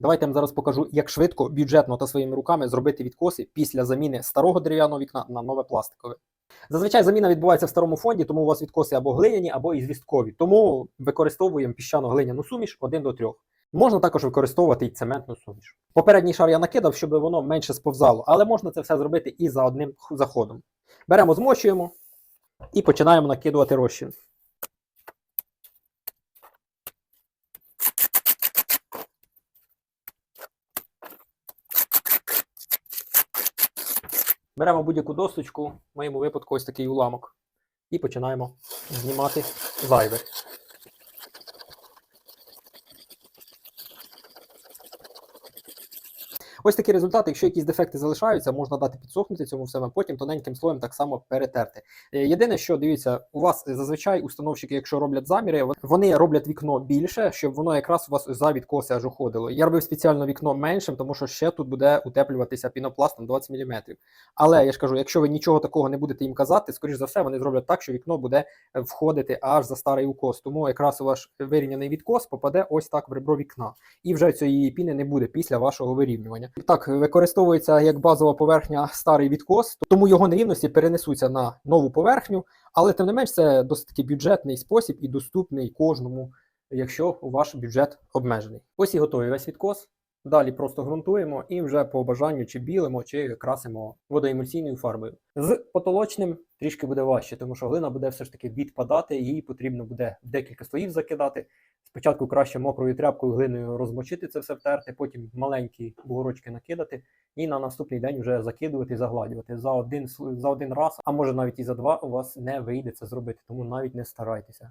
Давайте я вам зараз покажу, як швидко, бюджетно та своїми руками зробити відкоси після заміни старого дерев'яного вікна на нове пластикове. Зазвичай заміна відбувається в старому фонді, тому у вас відкоси або глиняні, або ізвісткові. Тому використовуємо піщано-глиняну суміш 1 до 3. Можна також використовувати і цементну суміш. Попередній шар я накидав, щоб воно менше сповзало, але можна це все зробити і за одним заходом. Беремо, змочуємо і починаємо накидувати розчин. Беремо будь-яку досточку, в моєму випадку ось такий уламок, і починаємо знімати зайве. Ось такі результати. Якщо якісь дефекти залишаються, можна дати підсохнути цьому всьому, потім тоненьким слоєм так само перетерти. Е, Єдине, що дивіться, у вас зазвичай установщики, якщо роблять заміри, вони роблять вікно більше, щоб воно якраз у вас за відкоси аж уходило. Я робив спеціально вікно меншим, тому що ще тут буде утеплюватися пінопластом 20 мм. Але я ж кажу, якщо ви нічого такого не будете їм казати, скоріш за все, вони зроблять так, що вікно буде е, входити аж за старий укос. Тому якраз у ваш вирівняний відкос попаде ось так в ребро вікна, і вже цієї піни не буде після вашого вирівнювання. Так використовується як базова поверхня старий відкос, тому його нерівності перенесуться на нову поверхню, але тим не менш це досить таки бюджетний спосіб і доступний кожному, якщо ваш бюджет обмежений. Ось і готовий весь відкос. Далі просто ґрунтуємо і вже по бажанню чи білимо, чи красимо водоемульсійною фарбою. З потолочним трішки буде важче, тому що глина буде все ж таки відпадати, її потрібно буде декілька слоїв закидати. Спочатку краще мокрою тряпкою глиною розмочити це все втерти, потім маленькі бугорочки накидати, і на наступний день вже закидувати і загладювати. За один, за один раз, а може навіть і за два, у вас не вийде це зробити, тому навіть не старайтеся.